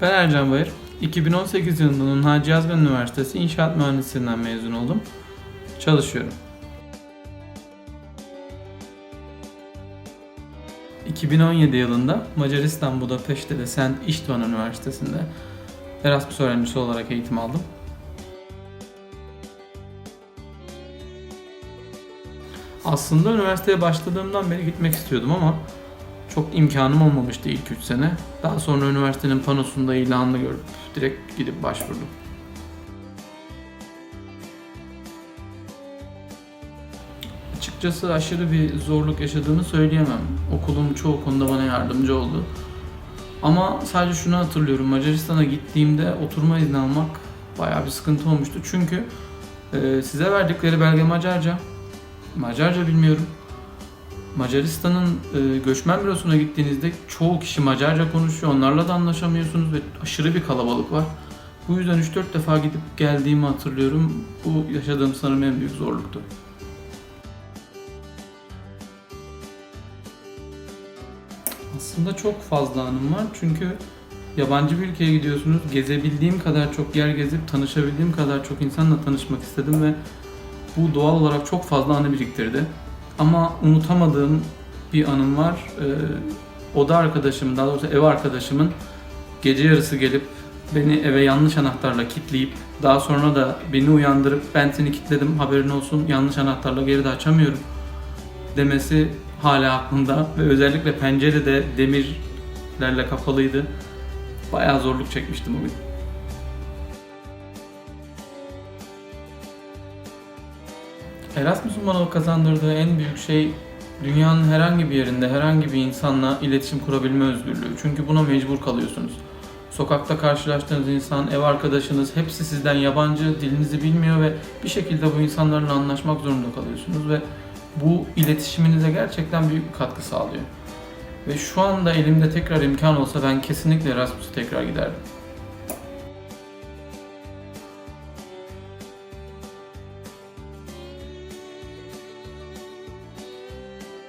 Ben Ercan Bayır. 2018 yılında Hacı Yazgan Üniversitesi İnşaat Mühendisliğinden mezun oldum. Çalışıyorum. 2017 yılında Macaristan Budapeşte'de Saint Istvan Üniversitesi'nde Erasmus öğrencisi olarak eğitim aldım. Aslında üniversiteye başladığımdan beri gitmek istiyordum ama çok imkanım olmamıştı ilk 3 sene. Daha sonra üniversitenin panosunda ilanını görüp direkt gidip başvurdum. Açıkçası aşırı bir zorluk yaşadığını söyleyemem. Okulum çoğu konuda bana yardımcı oldu. Ama sadece şunu hatırlıyorum. Macaristan'a gittiğimde oturma izni almak bayağı bir sıkıntı olmuştu. Çünkü e, size verdikleri belge Macarca. Macarca bilmiyorum. Macaristan'ın e, göçmen bürosuna gittiğinizde çoğu kişi Macarca konuşuyor. Onlarla da anlaşamıyorsunuz ve aşırı bir kalabalık var. Bu yüzden 3-4 defa gidip geldiğimi hatırlıyorum. Bu yaşadığım sanırım en büyük zorluktu. Aslında çok fazla anım var çünkü yabancı bir ülkeye gidiyorsunuz. Gezebildiğim kadar çok yer gezip tanışabildiğim kadar çok insanla tanışmak istedim ve bu doğal olarak çok fazla anı biriktirdi. Ama unutamadığım bir anım var. Ee, oda arkadaşımın, daha doğrusu ev arkadaşımın gece yarısı gelip beni eve yanlış anahtarla kilitleyip daha sonra da beni uyandırıp ben seni kilitledim haberin olsun yanlış anahtarla geri de açamıyorum demesi hala aklımda ve özellikle pencere de demirlerle kapalıydı. Bayağı zorluk çekmiştim o gün. Erasmus'un bana kazandırdığı en büyük şey dünyanın herhangi bir yerinde herhangi bir insanla iletişim kurabilme özgürlüğü. Çünkü buna mecbur kalıyorsunuz. Sokakta karşılaştığınız insan, ev arkadaşınız hepsi sizden yabancı, dilinizi bilmiyor ve bir şekilde bu insanlarla anlaşmak zorunda kalıyorsunuz ve bu iletişiminize gerçekten büyük bir katkı sağlıyor. Ve şu anda elimde tekrar imkan olsa ben kesinlikle Erasmus'a tekrar giderdim.